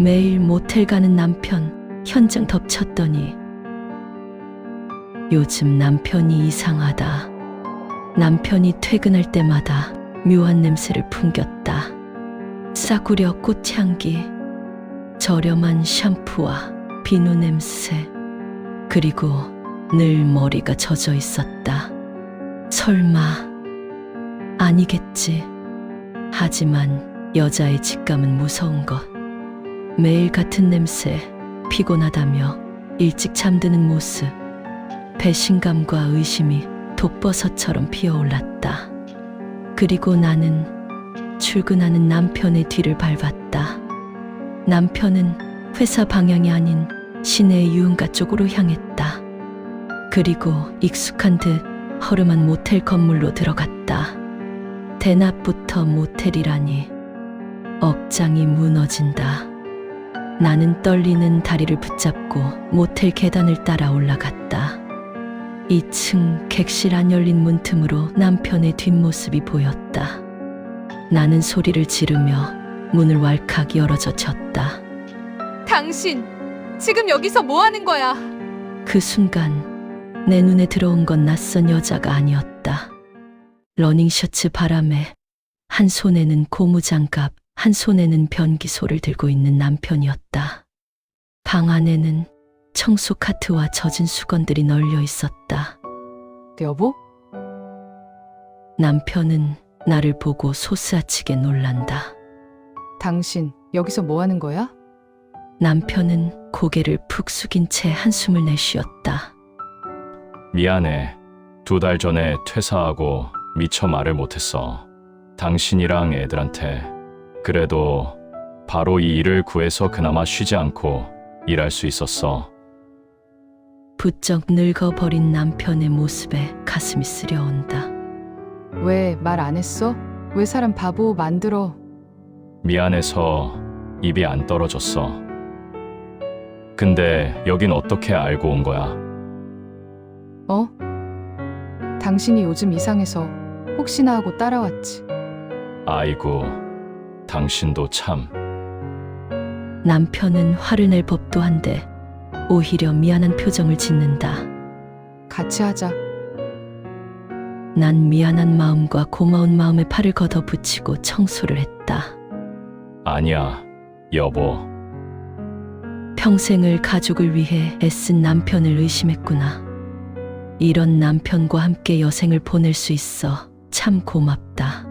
매일 모텔 가는 남편 현장 덮쳤더니 요즘 남편이 이상하다. 남편이 퇴근할 때마다 묘한 냄새를 풍겼다. 싸구려 꽃향기, 저렴한 샴푸와 비누 냄새, 그리고 늘 머리가 젖어 있었다. 설마 아니겠지. 하지만 여자의 직감은 무서운 것. 매일 같은 냄새, 피곤하다며 일찍 잠드는 모습, 배신감과 의심이 독버섯처럼 피어올랐다. 그리고 나는 출근하는 남편의 뒤를 밟았다. 남편은 회사 방향이 아닌 시내의 유흥가 쪽으로 향했다. 그리고 익숙한 듯 허름한 모텔 건물로 들어갔다. 대낮부터 모텔이라니 억장이 무너진다. 나는 떨리는 다리를 붙잡고 모텔 계단을 따라 올라갔다. 2층 객실 안 열린 문틈으로 남편의 뒷모습이 보였다. 나는 소리를 지르며 문을 왈칵 열어져 졌다. 당신 지금 여기서 뭐 하는 거야? 그 순간 내 눈에 들어온 건 낯선 여자가 아니었다. 러닝 셔츠 바람에 한 손에는 고무장갑, 한 손에는 변기소를 들고 있는 남편이었다. 방 안에는 청소 카트와 젖은 수건들이 널려 있었다. 여보? 남편은 나를 보고 소스아치게 놀란다. 당신 여기서 뭐 하는 거야? 남편은 고개를 푹 숙인 채 한숨을 내쉬었다. 미안해. 두 달 전에 퇴사하고 미처 말을 못했어. 당신이랑 애들한테. 그래도 바로 이 일을 구해서 그나마 쉬지 않고 일할 수 있었어. 부쩍 늙어버린 남편의 모습에 가슴이 쓰려온다. 왜 말 안 했어? 왜 사람 바보 만들어? 미안해서 입이 안 떨어졌어. 근데 여긴 어떻게 알고 온 거야? 어? 당신이 요즘 이상해서 혹시나 하고 따라왔지. 아이고, 당신도 참. 남편은 화를 낼 법도 한데 오히려 미안한 표정을 짓는다. 같이 하자. 난 미안한 마음과 고마운 마음에 팔을 걷어 붙이고 청소를 했다. 아니야, 여보. 평생을 가족을 위해 애쓴 남편을 의심했구나. 이런 남편과 함께 여생을 보낼 수 있어 참 고맙다.